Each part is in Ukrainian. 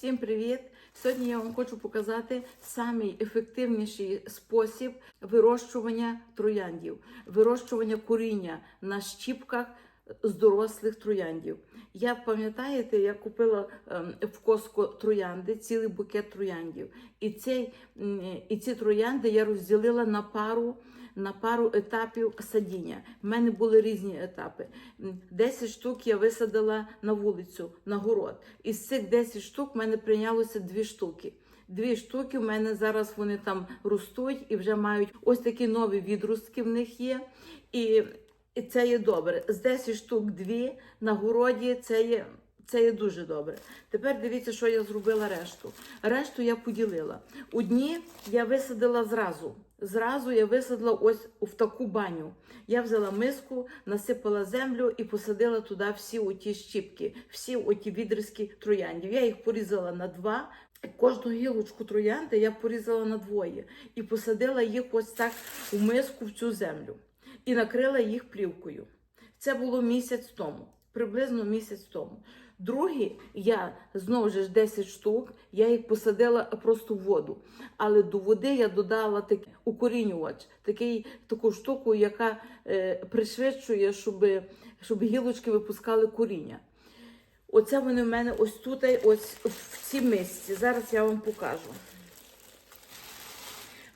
Всім привіт! Сьогодні я вам хочу показати самий ефективніший спосіб вирощування трояндів, вирощування коріння на щіпках з дорослих трояндів. Я пам'ятаєте, я купила ем, в Коско троянди, цілий букет трояндів. І, цей, і ці троянди я розділила на пару. На пару етапів садіння. У мене були різні етапи. М, 10 штук я висадила на вулицю, на город. Із цих 10 штук в мене прийнялося 2 штуки. Дві штуки в мене зараз вони там ростуть і вже мають ось такі нові відростки в них є. І, і це є добре. З 10 штук дві на городі це є. Це є дуже добре. Тепер дивіться, що я зробила решту. Решту я поділила. Одні я висадила зразу. Зразу я висадила ось в таку баню. Я взяла миску, насипала землю і посадила туди всі оті щіпки, всі оті відрізки трояндів. Я їх порізала на два. Кожну гілочку троянди я порізала на двоє і посадила їх ось так у миску в цю землю і накрила їх плівкою. Це було місяць тому, приблизно місяць тому. Другі, я знову ж 10 штук, я їх посадила просто в воду. Але до води я додала такий укорінювач, такий, таку штуку, яка е, пришвидшує, щоб, щоб гілочки випускали коріння. Оце вони в мене ось тут, ось в цій мисці. Зараз я вам покажу.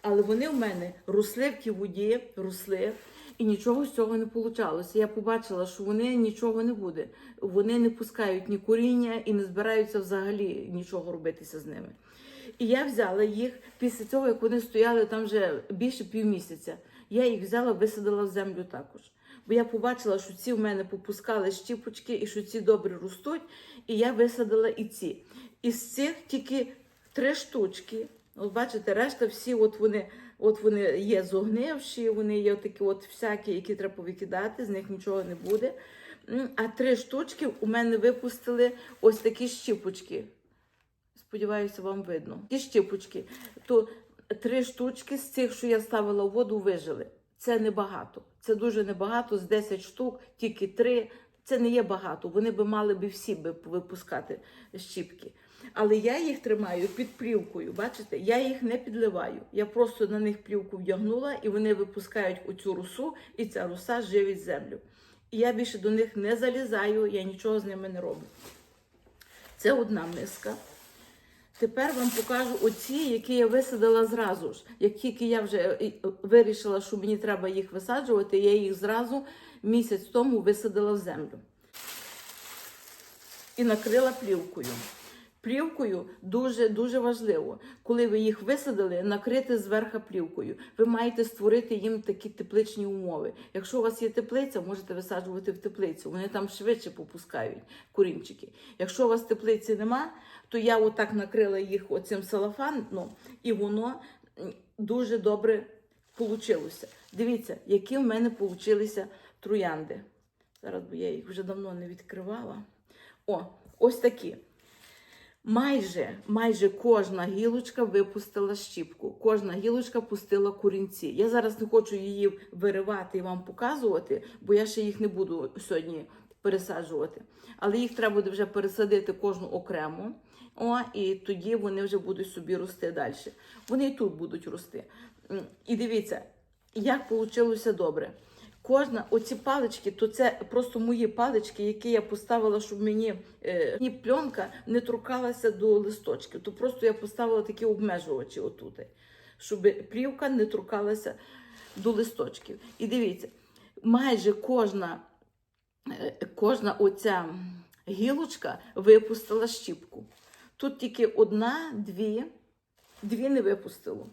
Але вони в мене росли в воді, росли, і нічого з цього не вийшло. Я побачила, що вони нічого не буде. Вони не пускають ні коріння і не збираються взагалі нічого робитися з ними. І я взяла їх після цього, як вони стояли там вже більше півмісяця. Я їх взяла, висадила в землю також. Бо я побачила, що ці в мене попускали щіпочки і що ці добре ростуть. І я висадила і ці. Із цих тільки три штучки. От бачите, решта всі, от вони, от вони є зогнивші, вони є такі от всякі, які треба повикидати, з них нічого не буде. А три штучки у мене випустили ось такі щіпочки. Сподіваюся, вам видно. Ті щіпочки. То три штучки з цих, що я ставила в воду, вижили. Це небагато. Це дуже небагато. З 10 штук, тільки три. Це не є багато. Вони би мали би всі би випускати щіпки. Але я їх тримаю під плівкою. Бачите, я їх не підливаю. Я просто на них плівку вдягнула, і вони випускають оцю русу, і ця руса живить землю. І я більше до них не залізаю, я нічого з ними не роблю. Це одна миска. Тепер вам покажу оці, які я висадила зразу ж. Як тільки я вже е, вирішила, що мені треба їх висаджувати, я їх зразу місяць тому висадила в землю і накрила плівкою. Плівкою дуже дуже важливо, коли ви їх висадили, накрити зверху плівкою. Ви маєте створити їм такі тепличні умови. Якщо у вас є теплиця, можете висаджувати в теплицю. Вони там швидше попускають корінчики. Якщо у вас теплиці нема, то я отак накрила їх оцим салафаном, і воно дуже добре получилося. Дивіться, які в мене получилися троянди. Зараз бо я їх вже давно не відкривала. О, ось такі. Майже, майже кожна гілочка випустила щіпку. Кожна гілочка пустила корінці. Я зараз не хочу її виривати і вам показувати, бо я ще їх не буду сьогодні пересаджувати. Але їх треба буде вже пересадити кожну окремо. О, і тоді вони вже будуть собі рости далі. Вони і тут будуть рости. І дивіться, як вийшло добре. Кожна оці палички, то це просто мої палички, які я поставила, щоб мені е, пленка не торкалася до листочків. То просто я поставила такі обмежувачі отут, щоб плівка не торкалася до листочків. І дивіться, майже кожна, е, кожна оця гілочка випустила щіпку. Тут тільки одна, дві, дві не випустило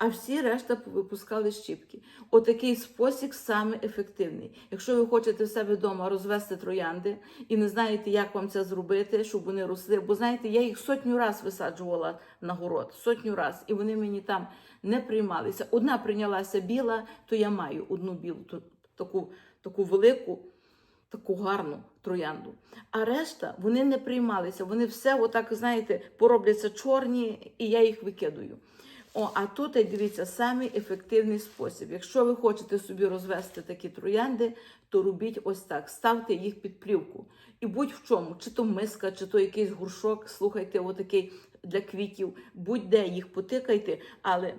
а всі решта випускали щіпки. Отакий спосіб саме ефективний. Якщо ви хочете в себе вдома розвести троянди і не знаєте, як вам це зробити, щоб вони росли. Бо знаєте, я їх сотню раз висаджувала на город, сотню раз, і вони мені там не приймалися. Одна прийнялася біла, то я маю одну білу, таку, таку велику. Таку гарну троянду. А решта вони не приймалися. Вони все, отак, знаєте, поробляться чорні, і я їх викидую. О, а тут дивіться самий ефективний спосіб. Якщо ви хочете собі розвести такі троянди, то робіть ось так: ставте їх під плівку. І будь в чому, чи то миска, чи то якийсь горшок, слухайте, отакий для квітів, будь-де їх потикайте, але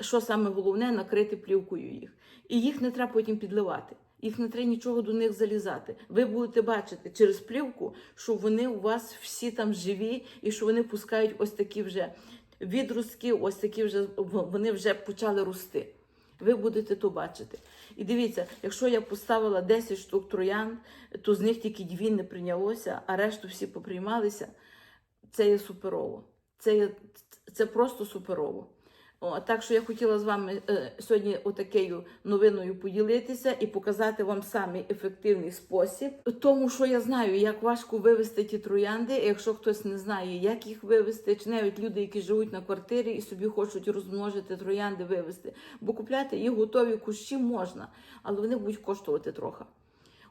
що саме головне, накрити плівкою їх. І їх не треба потім підливати. Їх не треба нічого до них залізати. Ви будете бачити через плівку, що вони у вас всі там живі, і що вони пускають ось такі вже відростки, ось такі вже вони вже почали рости. Ви будете то бачити. І дивіться, якщо я поставила 10 штук троян, то з них тільки дві не прийнялося, а решту всі поприймалися. Це є суперово. Це, є, це просто суперово. О, так що я хотіла з вами е, сьогодні отакею новиною поділитися і показати вам самий ефективний спосіб. Тому що я знаю, як важко вивести ті троянди. Якщо хтось не знає, як їх вивести, чи навіть люди, які живуть на квартирі і собі хочуть розмножити троянди, вивести. Бо купляти їх готові кущі можна, але вони будуть коштувати трохи.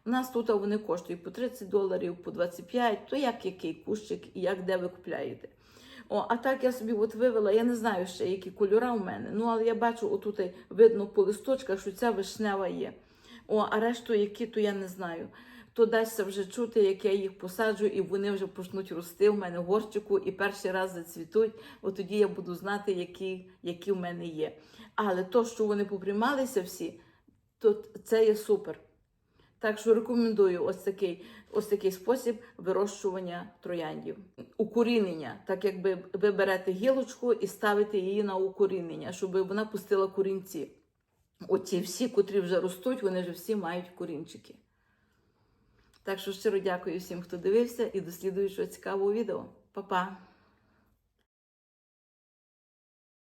У нас тут вони коштують по 30 доларів, по 25, то як який кущик і як де ви купляєте. О, а так я собі от вивела, я не знаю ще, які кольори у мене. Ну, але я бачу, отут видно по листочках, що ця вишнева є. О, а решту, які, то я не знаю. То дасться вже чути, як я їх посаджу, і вони вже почнуть рости в мене в горщику і перший раз зацвітуть. От тоді я буду знати, які, які в мене є. Але то, що вони поприймалися всі, то це є супер. Так що рекомендую ось такий, ось такий спосіб вирощування трояндів. Укорінення, так якби ви берете гілочку і ставите її на укорінення, щоб вона пустила корінці. Оці всі, котрі вже ростуть, вони вже всі мають корінчики. Так що щиро дякую всім, хто дивився, і до слідуючого цікавого відео. Па-па!